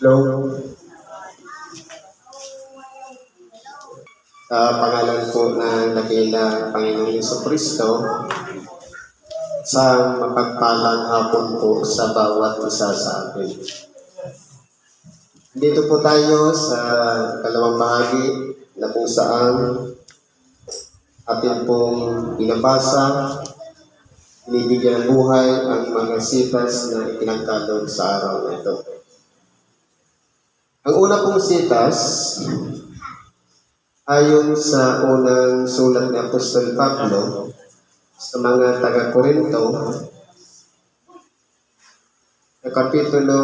Hello. Sa pangalan po ng dakilang Panginoong Yeso Kristo, sa mapagpalang hapon po sa bawat isa sa atin. Dito po tayo sa kalawang bahagi na kung saan atin pong binabasa, binibigyan buhay ang mga sitas na ipinagkalog sa araw na ito. Ang una pong sitas, ayon sa unang sulat ni Apostol Pablo sa mga taga-Korinto, sa Kapitulo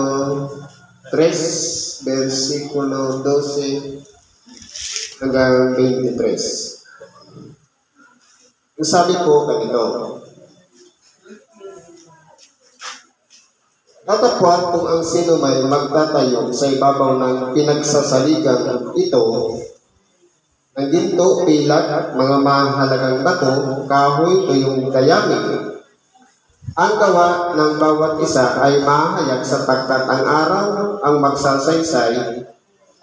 3, versikulo 12 hanggang 23. Ang sabi po ganito, Natapwat kung ang sino may magtatayo sa ibabaw ng pinagsasaligan ito, ng ginto, pilat, mga mahalagang bato, kahoy o yung dayami. Ang gawa ng bawat isa ay mahayag sapagkat ang araw ang magsasaysay,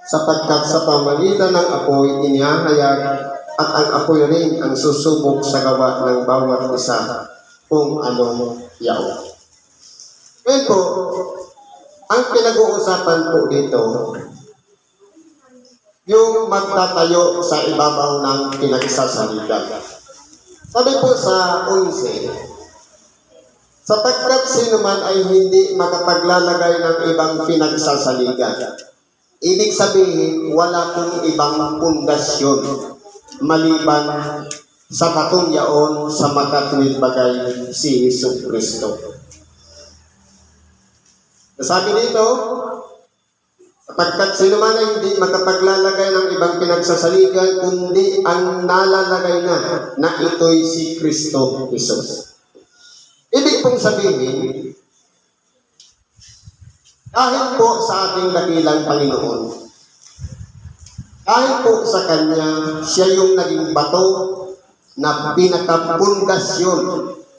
sapagkat sa pamagitan ng apoy inihahayag at ang apoy rin ang susubok sa gawa ng bawat isa kung anong yaw. Ngayon po, ang pinag-uusapan po dito, yung magtatayo sa ibabaw ng pinagsasaligan. Sabi po sa 11, sapagkat sino man ay hindi makapaglalagay ng ibang pinagsasaligan. Ibig sabihin, wala pong ibang pundasyon maliban sa katong yaon sa makatwid bagay si Yesu Kristo. Sabi dito, sapagkat sino man ay hindi makapaglalagay ng ibang pinagsasaligan, kundi ang nalalagay na na ito'y si Kristo Jesus. Ibig pong sabihin, dahil po sa ating dakilang Panginoon, dahil po sa Kanya, siya yung naging bato na pinakapundasyon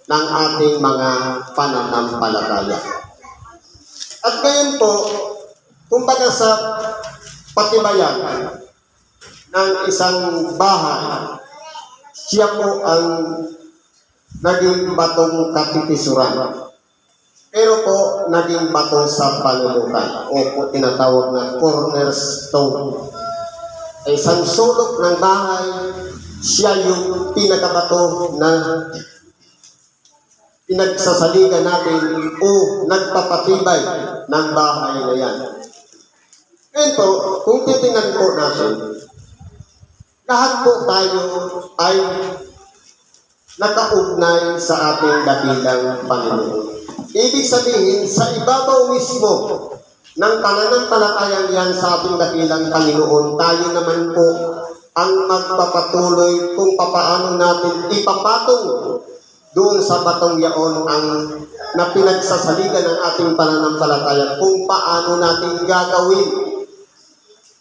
ng ating mga pananampalataya. At ngayon po, kumbaga sa patibayan ng isang bahay, siya po ang naging batong katitisuran. Pero po, naging bato sa panulukan o po tinatawag na cornerstone. Isang sulok ng bahay, siya yung pinakabato na pinagsasaligan natin o nagpapatibay ng bahay na yan. Ngayon kung titingnan po natin, lahat po tayo ay nakaugnay sa ating dakilang Panginoon. Ibig sabihin, sa ibabaw mismo ng pananampalatayang yan sa ating dakilang Panginoon, tayo naman po ang magpapatuloy kung papaano natin ipapatong doon sa batong yaon ang na pinagsasaligan ng ating pananampalataya kung paano natin gagawin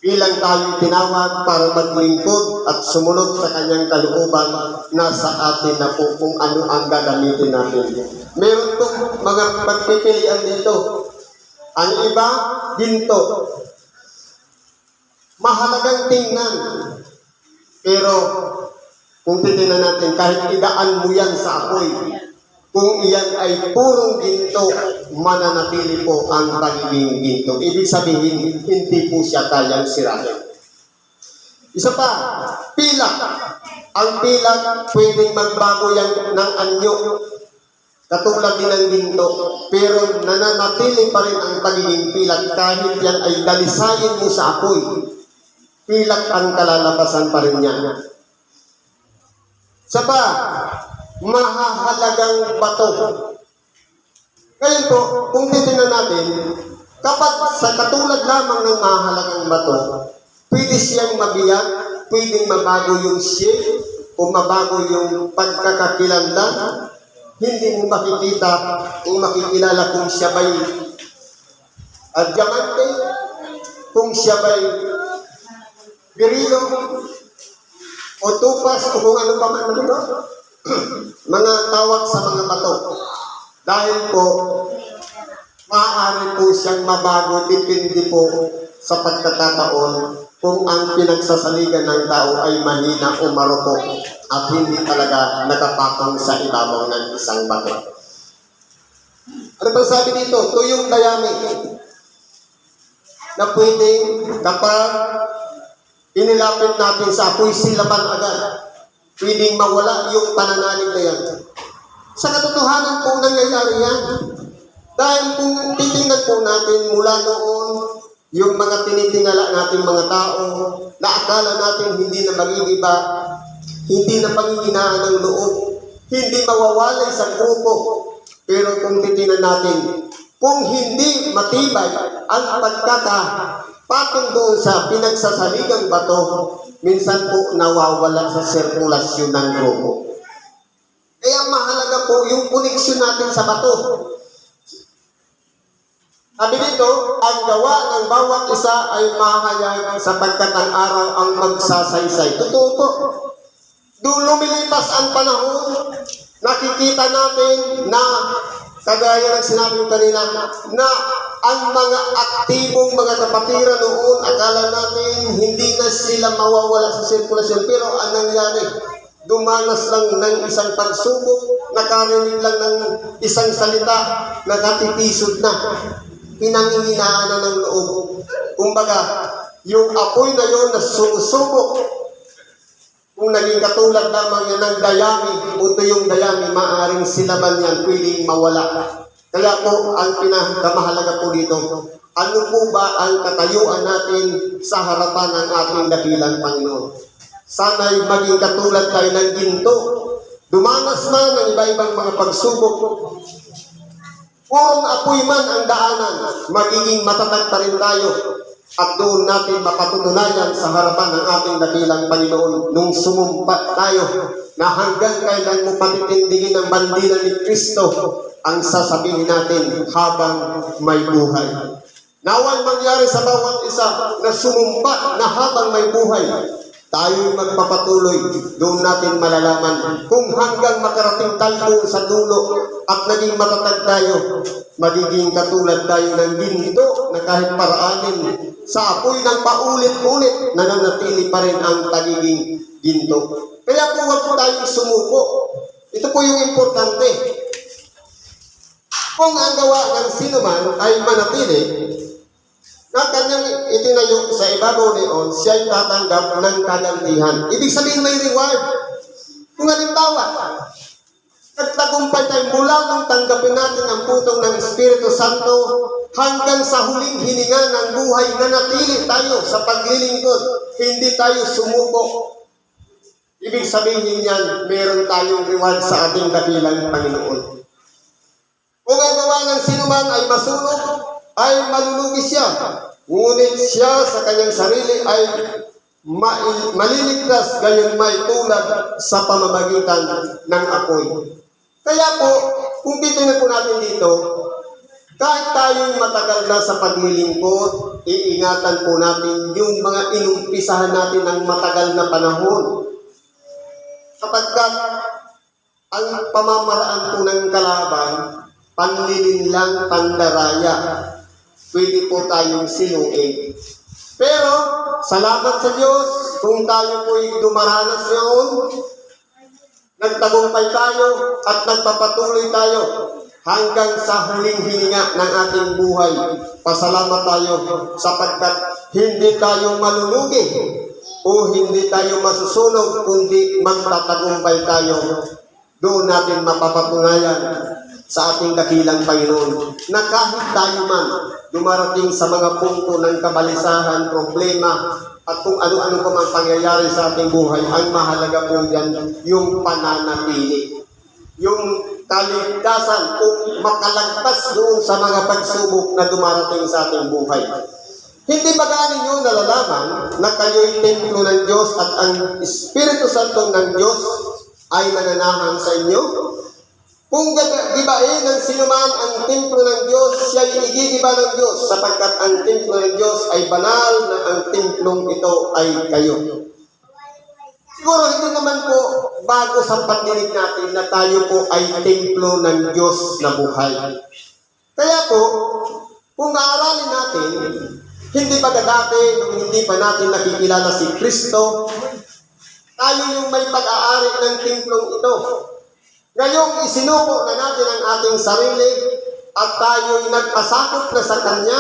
bilang tayo tinawag para maglingkod at sumunod sa kanyang kalooban nasa atin na po kung ano ang gagamitin natin. Meron pong mga pagpipilian dito. Ang iba, ginto. Mahalagang tingnan. Pero kung titignan natin, kahit idaan mo yan sa apoy, kung iyan ay purong ginto, mananatili po ang pagiging ginto. Ibig sabihin, hindi po siya kayang sirahin. Isa pa, pilak. Ang pilak, pwedeng magbago yan ng anyo. Katulad din ng ginto. Pero nananatili pa rin ang pagiging pilak kahit yan ay dalisayin mo sa apoy. Pilak ang kalalabasan pa rin niya. Sa pa, mahahalagang bato. Ngayon po, kung titignan natin, kapag sa katulad lamang ng mahalagang bato, pwede siyang mabiyak, pwedeng mabago yung shape, o mabago yung pagkakakilanlan, hindi mo makikita o makikilala kung siya ba'y uh, diamante, kung siya ba'y berilo, o tupas, o kung ano pa man ano ito, mga tawag sa mga bato. Dahil po, maaari po siyang mabago depende po sa pagkakataon kung ang pinagsasaligan ng tao ay mahina o marupok at hindi talaga nakapatong sa ibabaw ng isang bato. Ano pa sabi dito? Tuyong dayami na pwedeng kapag inilapit natin sa apoy silaban agad, pwedeng mawala yung pananalig na yan. Sa katotohanan po nangyayari yan. Dahil kung titingnan po natin mula noon, yung mga tinitingala natin mga tao, na akala natin hindi na magigiba, hindi na panghihinaan ng loob, hindi mawawalay sa grupo. Pero kung titingnan natin, kung hindi matibay ang pagkakapatong doon sa pinagsasaligang bato, minsan po nawawala sa sirkulasyon ng grupo. Kaya mahalaga po yung koneksyon natin sa bato. Sabi dito, ang gawa ng bawat isa ay mahayag sapagkat ang araw ang magsasaysay. Totoo po. Doon lumilipas ang panahon, nakikita natin na, kagaya ng sinabi ko kanina, na ang mga aktibong mga kapatira noon, akala natin hindi na sila mawawala sa sirkulasyon. Pero ang nangyari, dumanas lang ng isang pagsubok, nakarinig lang ng isang salita, nakatitisod na. Pinanginginaan na ng loob. Kumbaga, yung apoy na yun na sumusubok, kung naging katulad lamang yan ng dayami, o yung dayami, maaring silaban yan, pwedeng mawala. Kaya po, ang pinakamahalaga po dito, ano po ba ang katayuan natin sa harapan ng ating dakilang Panginoon? Sana'y maging katulad tayo ng ginto. Dumanas man ng iba-ibang mga pagsubok. Purong apoy man ang daanan, magiging matatag pa rin tayo. At doon natin mapatutunayan sa harapan ng ating dakilang Panginoon nung sumumpa tayo na hanggang kailan mo patitindigin ang bandila ni Kristo ang sasabihin natin habang may buhay. Naway mangyari sa bawat isa na sumumpa na habang may buhay, tayo'y magpapatuloy, doon natin malalaman kung hanggang makarating tayo sa dulo at naging matatag tayo, magiging katulad tayo ng ginto na kahit paraanin sa apoy ng paulit-ulit, nananatili pa rin ang pagiging ginto. Kaya po huwag tayong sumuko. Ito po yung importante. Kung ang gawa ng sino man ay manatili, na kanyang itinayo sa ibabaw niyon, siya'y tatanggap ng kagantihan. Ibig sabihin may reward. Kung halimbawa, nagtagumpay tayo mula nung tanggapin natin ang putong ng Espiritu Santo hanggang sa huling hininga ng buhay na natili tayo sa paglilingkod, hindi tayo sumuko. Ibig sabihin niyan, meron tayong reward sa ating dakilang Panginoon. Kung ang gawa ng sinuman ay masunog, ay malulugi siya. Ngunit siya sa kanyang sarili ay ma- maliligtas gayon may tulad sa pamamagitan ng apoy. Kaya po, kung titingnan po natin dito, kahit tayong matagal na sa paglilingkod, iingatan po natin yung mga inumpisahan natin ng matagal na panahon. Kapagkat ang pamamaraan po ng kalaban, panlilinlang pandaraya. Pwede po tayong sinuin. Pero, salamat sa Diyos kung tayo po'y dumaranas noon, nagtagumpay tayo at nagpapatuloy tayo hanggang sa huling hininga ng ating buhay. Pasalamat tayo sapagkat hindi tayo malulugi o hindi tayo masusunog kundi magtatagumpay tayo. Doon natin mapapatunayan sa ating dakilang Panginoon na kahit tayo man dumarating sa mga punto ng kabalisahan, problema, at kung ano-ano pa man pangyayari sa ating buhay, ang mahalaga po yan yung pananatili. Yung kaligtasan kung makalagpas doon sa mga pagsubok na dumarating sa ating buhay. Hindi ba gaano nyo nalalaman na kayo'y templo ng Diyos at ang Espiritu Santo ng Diyos ay nananahan sa inyo? Kung gibain ng sinuman ang templo ng Diyos, siya ay igigiba ng Diyos sapagkat ang templo ng Diyos ay banal na ang templong ito ay kayo. Siguro hindi naman po bago sa pagdinig natin na tayo po ay templo ng Diyos na buhay. Kaya po, kung maaralin natin, hindi ba dati, hindi pa natin nakikilala si Kristo, tayo yung may pag-aari ng templong ito. Ngayong isinuko na natin ang ating sarili at tayo'y nagpasakop na sa Kanya,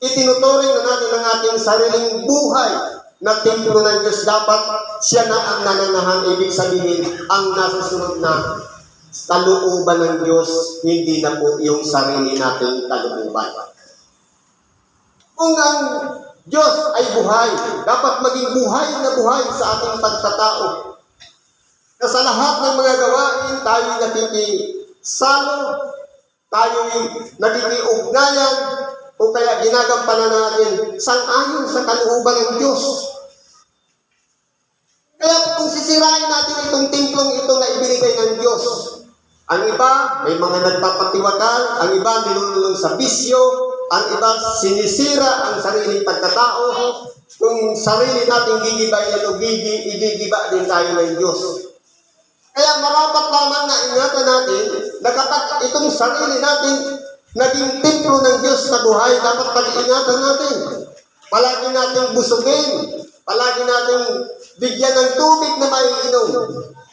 itinuturing na natin ang ating sariling buhay na templo ng Diyos. Dapat siya na ang nananahan. Ibig sabihin, ang nasusunod na kalooban ng Diyos, hindi na po yung sarili nating kalooban. Kung ang Diyos ay buhay, dapat maging buhay na buhay sa ating pagkatao. Na sa lahat ng mga gawain, tayo nakikisalo, tayo nakikiugnayan, o kaya ginagampanan natin sang-ayon sa kalooban ng Diyos. Kaya kung sisirain natin itong templong ito na ibinigay ng Diyos, ang iba, may mga nagpapatiwakal, ang iba nilululong sa bisyo, ang iba sinisira ang sariling pagkatao, kung sarili natin gigibayan o gigi, igigiba din tayo ng Diyos. Kaya marapat lamang na ingatan natin na kapag itong sarili natin naging templo ng Diyos na buhay, dapat pag-ingatan natin. Palagi natin busugin, palagi natin bigyan ng tubig na maiinom,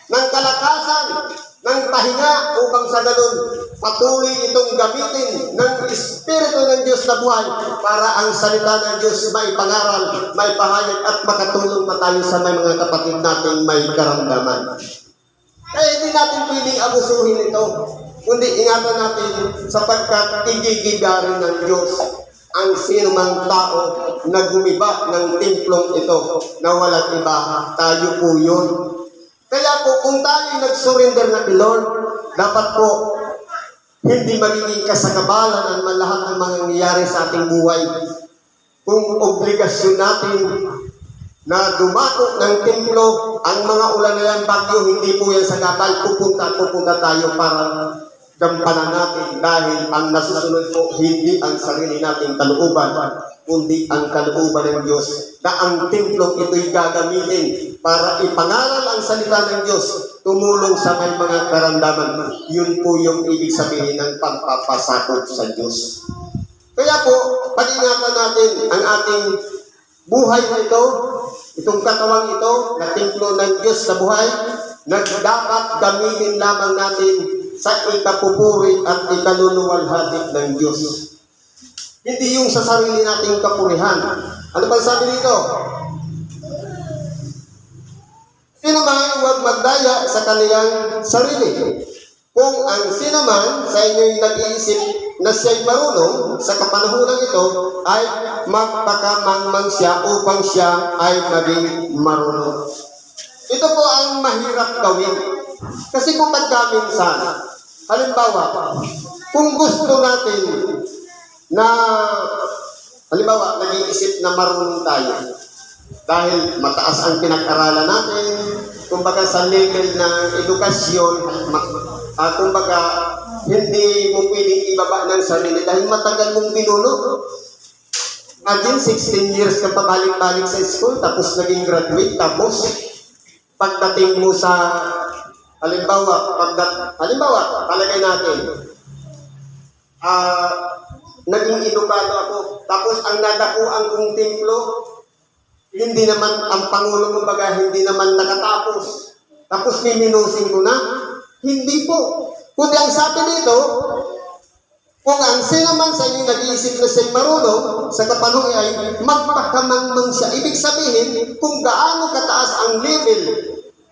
ng kalakasan, ng pahinga upang sa ganun patuloy itong gamitin ng Espiritu ng Diyos na buhay para ang salita ng Diyos may pangaral, may pahayag at makatulong pa tayo sa mga kapatid nating may karamdaman. Kaya hindi natin pwedeng abusuhin ito, kundi ingatan natin sapagkat igigigarin ng Diyos ang sinumang tao na gumiba ng templong ito na walang iba, tayo po yun. Kaya po, kung tayo nag-surrender na kay Lord, dapat po hindi magiging kasagabalan ang lahat ng mga nangyayari sa ating buhay. Kung obligasyon natin na dumako ng templo, ang mga ulan na yan, bagyo, hindi po yan sa gabal, pupunta pupunta tayo para gampanan natin dahil ang nasusunod po hindi ang sarili nating kalooban, kundi ang kalooban ng Diyos na ang templong ito'y gagamitin para ipangaral ang salita ng Diyos, tumulong sa may mga karamdaman. Yun po yung ibig sabihin ng pagpapasakop sa Diyos. Kaya po, pag-ingatan natin ang ating buhay na ito, itong katawang ito, na templo ng Diyos sa buhay, na dapat gamitin lamang natin sa ikapupuri at ikaluluwalhati ng Diyos. Hindi yung sa sarili nating kapurihan. Ano ba sabi dito? Sino man huwag magdaya sa kaniyang sarili. Kung ang sino man sa inyo'y nag-iisip na siya'y marunong sa kapanahunan ito ay magpakamangmang siya upang siya ay maging marunong. Ito po ang mahirap gawin. Kasi kung pagkaminsan, halimbawa, kung gusto natin na, halimbawa, nag-iisip na marunong tayo, dahil mataas ang pinag-aralan natin, kumbaga sa level ng edukasyon, ma- ah, kumbaga hindi mo pwedeng ibaba ng sarili dahil matagal mong pinuno. Imagine, 16 years ka pa balik-balik sa school, tapos naging graduate, tapos pagdating mo sa, halimbawa, pagdat, halimbawa, palagay natin, ah, naging edukado ako, tapos ang nadakuan kong templo, hindi naman ang Pangulo kumbaga hindi naman nakatapos. Tapos miminusin ko na? Hindi po. Kundi ang sabi dito, kung ang sino man sa inyo nag-iisip na siya'y marunong, sa kapanong ay magpakamangmang siya. Ibig sabihin, kung gaano kataas ang level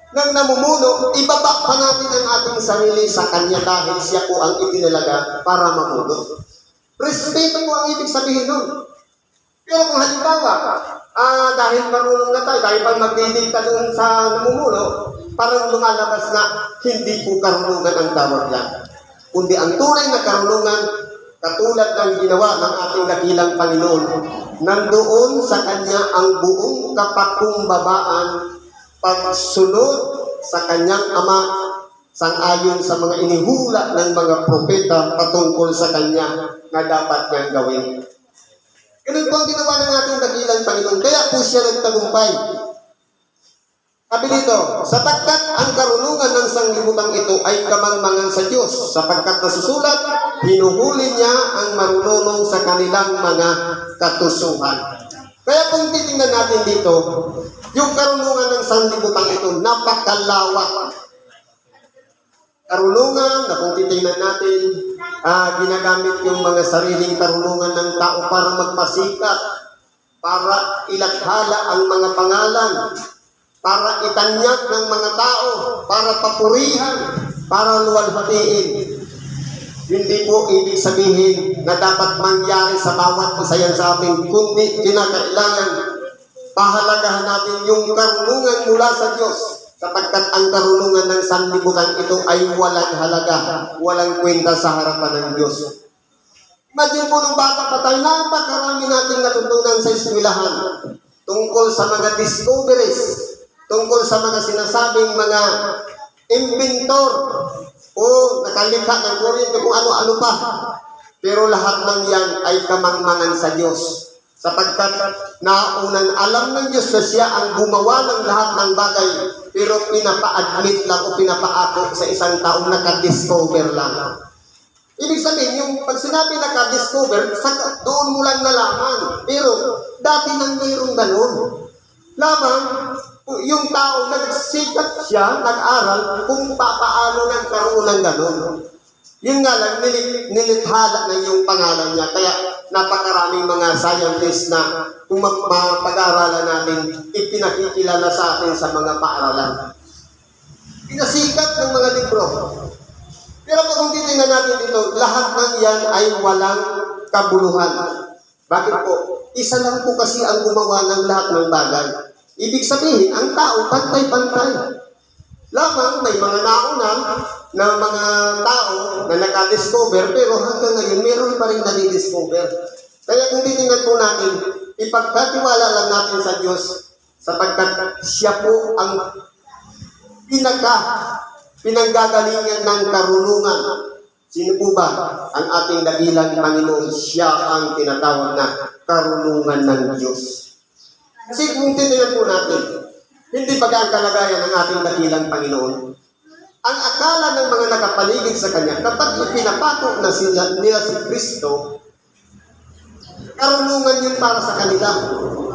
ng namumuno, ibaba pa natin ang ating sarili sa kanya dahil siya po ang itinalaga para mamuno. Respeto po ang ibig sabihin nun. Pero kung halimbawa, ah, dahil marunong na tayo, dahil pag magdidikta sa namumuno, parang lumalabas na hindi po karunungan ang tawag yan. Kundi ang tunay na karunungan, katulad ng ginawa ng ating dakilang Panginoon, nandoon sa Kanya ang buong kapakumbabaan, pagsunod sa Kanyang Ama, sangayon sa mga inihula ng mga propeta patungkol sa Kanya na dapat niyang gawin. Ganun po ang ginawa ng ating dakilang Panginoon. Kaya po siya nagtagumpay. Sabi dito, sapagkat ang karunungan ng sanglibutan ito ay kamangmangan sa Diyos, sapagkat nasusulat, hinuhuli niya ang marunong sa kanilang mga katusuhan. Kaya kung titingnan natin dito, yung karunungan ng sanglibutan ito, napakalawak. Karunungan na kung titingnan natin, ah, ginagamit yung mga sariling karunungan ng tao para magpasikat, para ilakhala ang mga pangalan, para itanyag ng mga tao, para papurihan, para luwalhatiin. Hindi po ibig sabihin na dapat mangyari sa bawat isa yan sa amin, kundi kinakailangan pahalagahan natin yung karunungan mula sa Diyos sapagkat ang karunungan ng sanlibutan ito ay walang halaga, walang kwenta sa harapan ng Diyos. Imagine po nung bata pa tayo, napakarami nating natutunan sa eskwelahan tungkol sa mga discoveries, tungkol sa mga sinasabing mga inventor o nakalikha ng kuryente kung ano-ano pa. Pero lahat ng yan ay kamangmangan sa Diyos. Sapagkat naunan alam ng Diyos na siya ang gumawa ng lahat ng bagay, pero pinapa-admit lang o pinapaako sa isang taong nakadiscover lang. Ibig sabihin, yung pag sinabi naka-discover, sa- doon mo lang nalaman. Pero dati nang mayroong ganun. Lamang, yung tao nagsikat siya, nag-aral, kung papaano nagkaroon ng ganun. Yun nga lang, nilit, nilithala na yung pangalan niya. Kaya napakaraming mga scientists na kung mapag-aaralan natin, ipinakikilala sa atin sa mga paaralan. Pinasikat ng mga libro. Pero kung titingnan natin dito, lahat ng yan ay walang kabuluhan. Bakit po? Isa lang po kasi ang gumawa ng lahat ng bagay. Ibig sabihin, ang tao pantay-pantay. Lamang may mga nauna na mga tao na nakadiscover pero hanggang ngayon meron pa rin nadidiscover. Kaya kung titingnan po natin, ipagkatiwala lang natin sa Diyos sapagkat siya po ang pinaka pinanggagalingan ng karunungan. Sino po ba ang ating dakilang Panginoon? Siya ang tinatawag na karunungan ng Diyos. Kasi kung titingnan po natin, hindi ba ang kalagayan ng ating dakilang Panginoon? Ang akala ng mga nakapaligid sa Kanya, kapag ipinapato na sila, nila si Kristo, karunungan yun para sa kanila.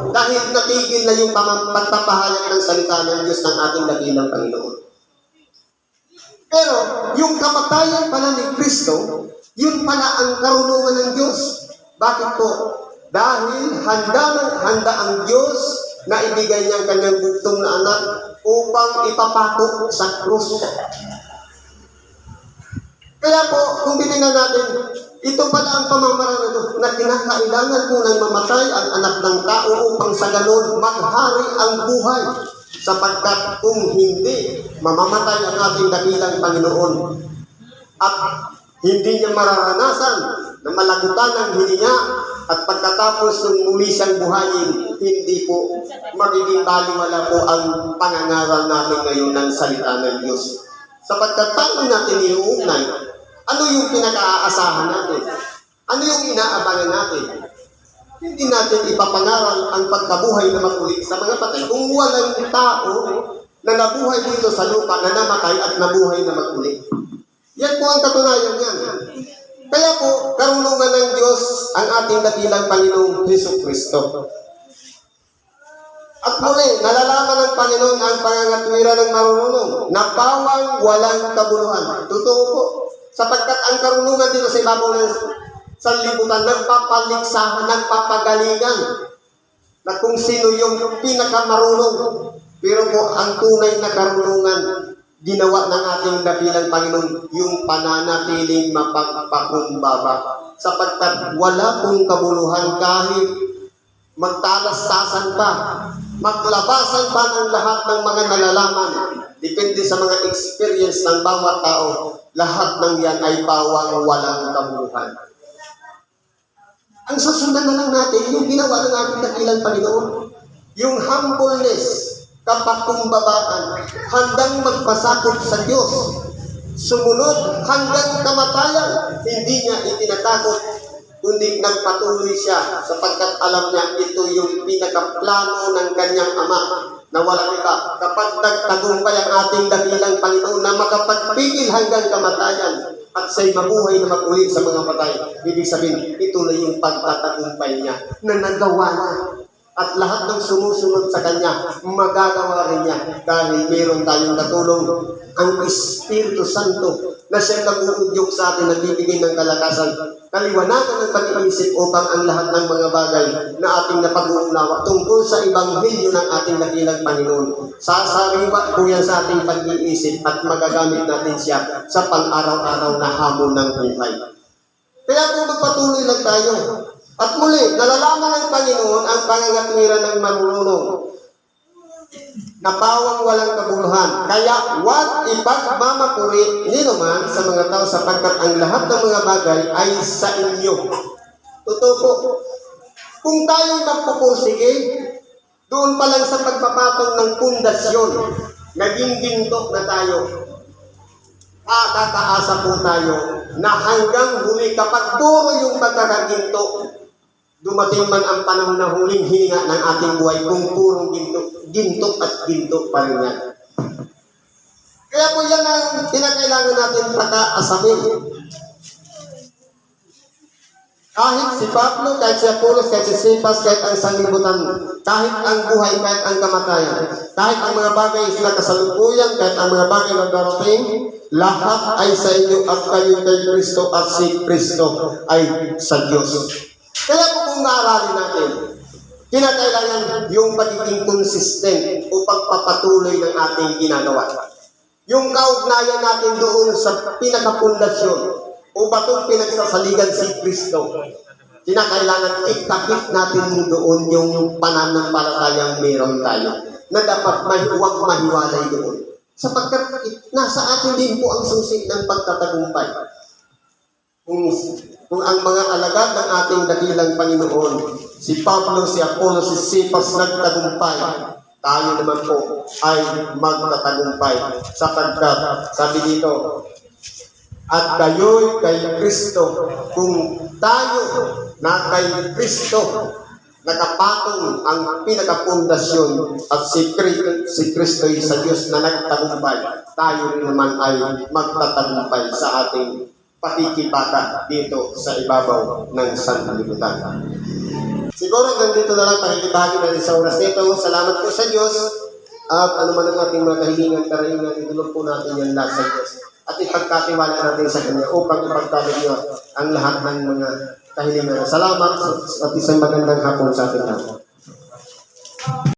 Dahil natigil na yung pagpapahayag ng salita ng Diyos ng ating dakilang Panginoon. Pero, yung kamatayan pala ni Kristo, yun pala ang karunungan ng Diyos. Bakit po? Dahil handa, handa ang Diyos na ibigay niya ang kanyang bugtong na anak upang ipapato sa krus. Kaya po, kung binigyan natin, ito pala ang pamamaraan ito, na kinakailangan po ng mamatay ang anak ng tao upang sa ganon maghari ang buhay. Sapagkat kung hindi, mamamatay ang ating dakilang Panginoon. At hindi niya mararanasan na malagutan ang hininga at pagkatapos ng muli siyang buhayin, hindi po magiging baliwala po ang pangangaral natin ngayon ng salita ng Diyos. Sapagkat paano natin iuugnay? Ano yung pinaka-aasahan natin? Ano yung inaabangan natin? Hindi natin ipapangaral ang pagkabuhay na matuli sa mga patay kung walang tao na nabuhay dito sa lupa na namatay at nabuhay na matuli. Yan po ang katunayan niyan. Kaya po, karunungan ng Diyos ang ating dakilang Panginoong Heso Kristo. At muli, nalalaman ng Panginoon ang pangangatwira ng marunong na bawang walang kabuluhan. Totoo po. Sapagkat ang karunungan dito sa ibabaw ng sanlibutan, nagpapaligsahan, nagpapagalingan na kung sino yung pinakamarunong. Pero po, ang tunay na karunungan, ginawa ng ating dakilang Panginoon yung pananatiling mapagpakumbaba. Sapagkat wala pong kabuluhan kahit magtalastasan pa, maglabasan pa ng lahat ng mga nalalaman. Depende sa mga experience ng bawat tao, lahat ng yan ay bawang walang kabuluhan. Ang susundan na lang natin, yung ginawa ng ating dakilang Panginoon, yung humbleness, kapakumbabaan, handang magpasakop sa Diyos, sumunod hanggang kamatayan, hindi niya itinatakot, kundi nagpatuloy siya sapagkat alam niya ito yung pinakaplano ng kanyang ama na walang iba. Kapag nagtagumpay ang ating dakilang Panginoon na makapagpigil hanggang kamatayan at siya'y mabuhay na maguli sa mga patay. Ibig sabihin, ito yung pagtatagumpay niya na nagawa na. At lahat ng sumusunod sa Kanya, magagawa rin niya dahil meron tayong katulong ang Espiritu Santo na siyang nag-uudyok sa atin, nagbibigay ng kalakasan, kaliwanagan ng pag-iisip upang ang lahat ng mga bagay na ating napag-uunawa tungkol sa Ebanghelyo ng ating nakilang Panginoon. Sasariwa po yan sa ating pag-iisip at magagamit natin siya sa pang-araw-araw na hamon ng buhay. Kaya kung magpatuloy lang tayo, at muli, nalalaman ng Panginoon ang pangangatwiran ng marunong na pawang walang kabuluhan. Kaya huwag ipagmamapuri ni naman sa mga tao sapagkat ang lahat ng mga bagay ay sa inyo. Totoo po. Kung tayo magpupursige, doon pa lang sa pagpapatong ng pundasyon, naging ginto na tayo. Akakaasa po tayo na hanggang huli kapag puro yung pagkakaginto, dumating man ang panahon na huling hininga ng ating buhay kung purong ginto, ginto at ginto pa rin yan. Kaya po yan ang kinakailangan natin pagkaasamin. Kahit si Pablo, kahit si Apollos, kahit si Cephas, kahit ang sanlibutan, kahit ang buhay, kahit ang kamatayan, kahit ang mga bagay na kasalukuyan, kahit ang mga bagay na darating, lahat ay sa inyo at kayo kay Kristo at si Kristo ay sa Diyos. Kaya po kung maaralin natin, kinakailangan yung pagiging consistent o pagpapatuloy ng ating ginagawa. Yung kaugnayan natin doon sa pinakapundasyon o batong pinagsasaligan si Kristo. Kinakailangan ikakit natin doon yung pananampalatayang meron tayo na dapat may huwag mahiwalay doon. Sapagkat nasa atin din po ang susi ng pagtatagumpay. Kung, kung ang mga alagad ng ating dakilang Panginoon, si Pablo, si Apollo, si Cephas nagtagumpay, tayo naman po ay magtatagumpay. Sapagkat, sabi dito, at kayo'y kay Kristo. Kung tayo na kay Kristo, nakapatong ang pinakapundasyon at si, si Kristo ay sa Diyos na nagtagumpay, tayo rin naman ay magtatagumpay sa ating pakikibaka dito sa ibabaw ng sanlibutan. Siguro ganito na lang pakikibahagi natin sa oras nito. Salamat po sa Diyos at ano man ang ating mga kahilingan, karaingan, itulog po natin yan lahat sa Diyos at ipagkatiwala natin sa Kanya upang ipagkalog niya ang lahat ng mga kahilingan. Salamat at isang magandang hapon sa ating lahat.